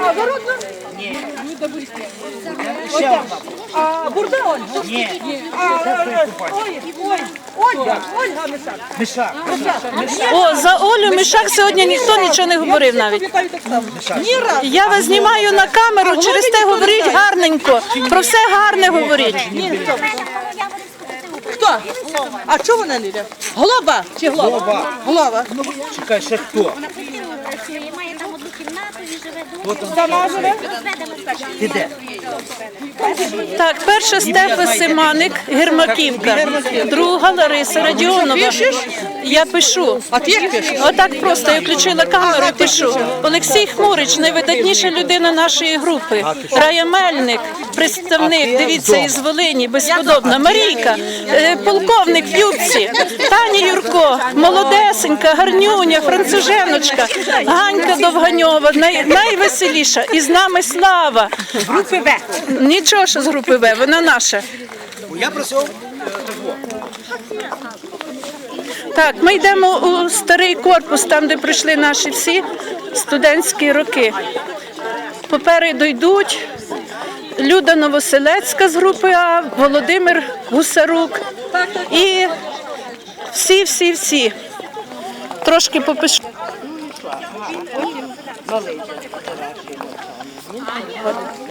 А, Воротна? Ще А, Бурда? Ні. А, ой, ой, Ольга, Ольга Мишак. Мишак. О, за Олю Мішак сьогодні ніхто нічого не говорив навіть. Ні разу. Я вас знімаю на камеру, через те говоріть гарненько. Про все гарне говоріть. Хто? А чого вона не йде? Голова чи глова? Голова. Голова. Чекай, ще хто? працює, має там одну кімнату і живе дома. Сама живе? Ти де? Так, перша Стефа Симаник, Гермаківка. Друга Лариса Радіонова. Я пишу. А ти як пишеш? Отак просто я включила камеру і пишу. Олексій Хмурич, найвидатніша людина нашої групи. Рая Мельник, представник, дивіться, із Волині, безподобна. Марійка, е, полковник в юбці, Таня Юрко, молодесенька, гарнюня, француженочка, Ганька Довганьова, най, найвеселіша. І з нами Слава. Групи В. Нічого, що з групи В, вона наша. Я просив. Так, ми йдемо у старий корпус, там, де прийшли наші всі студентські роки. Попереду йдуть Люда Новоселецька з групи А, Володимир Гусарук і всі, всі, всі. Трошки попишу.